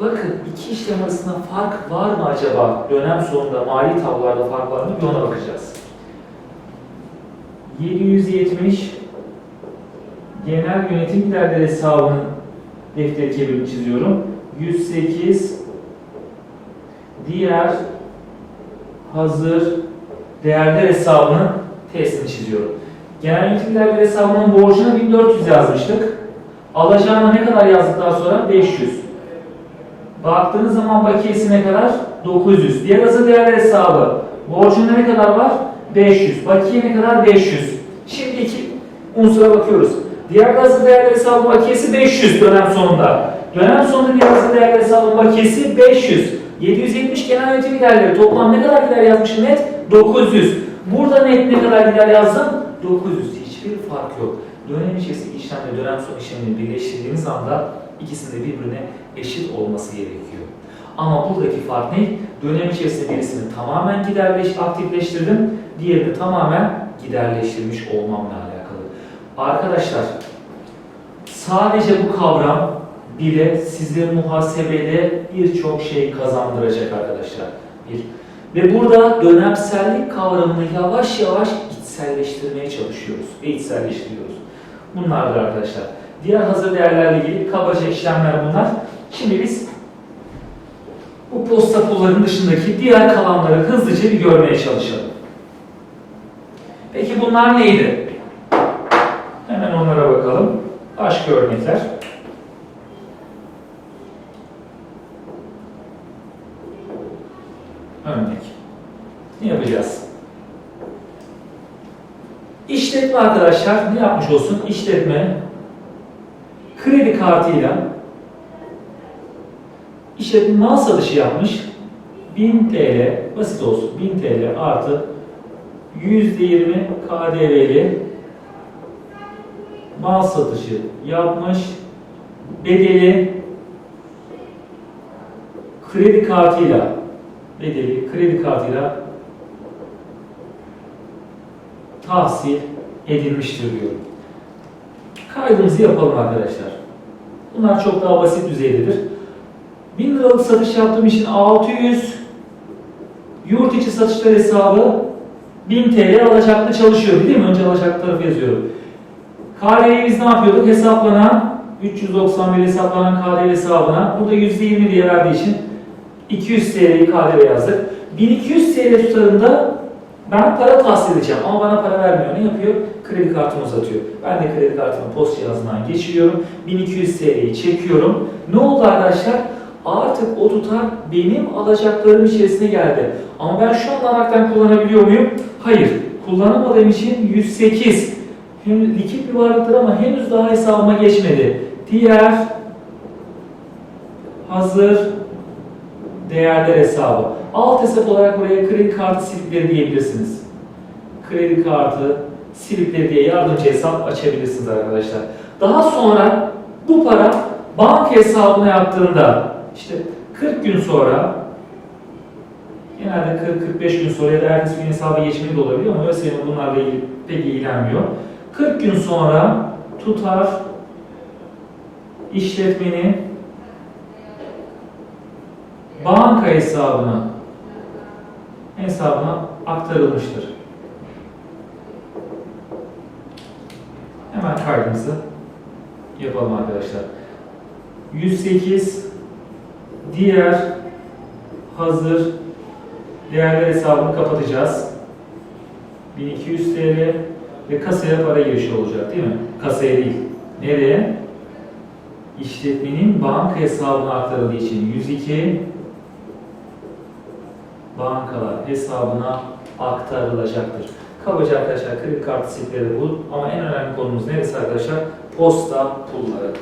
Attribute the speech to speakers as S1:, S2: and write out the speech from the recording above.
S1: Bakın iki işlem arasında fark var mı acaba? Dönem sonunda mali tablolarda fark var mı? Bir ona bakacağız. 770 genel yönetim giderleri hesabının defteri kebirini çiziyorum. 108 diğer hazır değerler hesabının testini çiziyorum. Genel yönetim giderleri hesabının borcuna 1400 yazmıştık. Alacağına ne kadar yazdık daha sonra? 500. Baktığınız zaman bakiyesi ne kadar? 900. Diğer hazır değerler hesabı. Borcunda ne kadar var? 500. Bakiye ne kadar? 500. Şimdi iki unsura bakıyoruz. Diğer hazır değerler hesabı bakiyesi 500 dönem sonunda. Dönem sonunda diğer hazır değerler hesabı bakiyesi 500. 770 genel yönetim giderleri. Toplam ne kadar gider yazmışım net? 900. Burada net ne kadar gider yazdım? 900. Hiçbir fark yok. Dönem içerisindeki işlemle dönem son işlemini birleştirdiğiniz anda ikisinin de birbirine eşit olması gerekiyor. Ama buradaki fark ne? Dönem içerisinde birisini tamamen giderleş, aktifleştirdim, diğerini tamamen giderleştirmiş olmamla alakalı. Arkadaşlar, sadece bu kavram bile size muhasebede birçok şey kazandıracak arkadaşlar. Bir. Ve burada dönemsellik kavramını yavaş yavaş içselleştirmeye çalışıyoruz ve içselleştiriyoruz. Bunlardır arkadaşlar. Diğer hazır değerlerle ilgili kabaca işlemler bunlar. Şimdi biz bu posta pulların dışındaki diğer kalanları hızlıca bir görmeye çalışalım. Peki bunlar neydi? Hemen onlara bakalım. Başka örnekler. Örnek. Ne yapacağız? İşletme arkadaşlar ne yapmış olsun? İşletme kredi kartıyla işletme mal satışı yapmış. 1000 TL basit olsun. 1000 TL artı %20 KDV'li mal satışı yapmış. Bedeli kredi kartıyla bedeli kredi kartıyla tahsil edilmiştir diyorum. Kaydımızı yapalım arkadaşlar. Bunlar çok daha basit düzeydedir. 1000 liralık satış yaptığım için 600 yurt içi satışlar hesabı 1000 TL alacaklı çalışıyor değil mi? Önce alacaklı tarafı yazıyorum. KDV'yi biz ne yapıyorduk? Hesaplanan 391 hesaplanan KDV hesabına burada %20 diye verdiği için 200 TL'yi KDV yazdık. 1200 TL tutarında ben para tahsil edeceğim ama bana para vermiyor. Ne yapıyor? Kredi kartımı uzatıyor. Ben de kredi kartımı post cihazından geçiriyorum. 1200 TL'yi çekiyorum. Ne oldu arkadaşlar? Artık o tutar benim alacaklarım içerisine geldi. Ama ben şu anda anahtar kullanabiliyor muyum? Hayır. Kullanamadığım için 108. Henüz likit bir varlıktır ama henüz daha hesabıma geçmedi. Diğer hazır değerler hesabı. Alt hesap olarak buraya kredi kartı silipleri diyebilirsiniz. Kredi kartı silipleri diye yardımcı hesap açabilirsiniz arkadaşlar. Daha sonra bu para banka hesabına yaptığında işte 40 gün sonra genelde 40-45 gün sonra ya da ertesi gün hesaba geçmeli de olabiliyor ama ÖSYM bunlarla ilgili pek ilgilenmiyor. 40 gün sonra tutar işletmenin banka hesabına hesabına aktarılmıştır. Hemen kaydımızı yapalım arkadaşlar. 108 diğer hazır değerler hesabını kapatacağız. 1200 TL ve kasaya para girişi olacak değil mi? Kasaya değil. Nereye? İşletmenin banka hesabına aktarıldığı için 102 bankalar hesabına aktarılacaktır. Kabaca arkadaşlar kredi kartı silipleri bu ama en önemli konumuz neresi arkadaşlar? Posta pulları.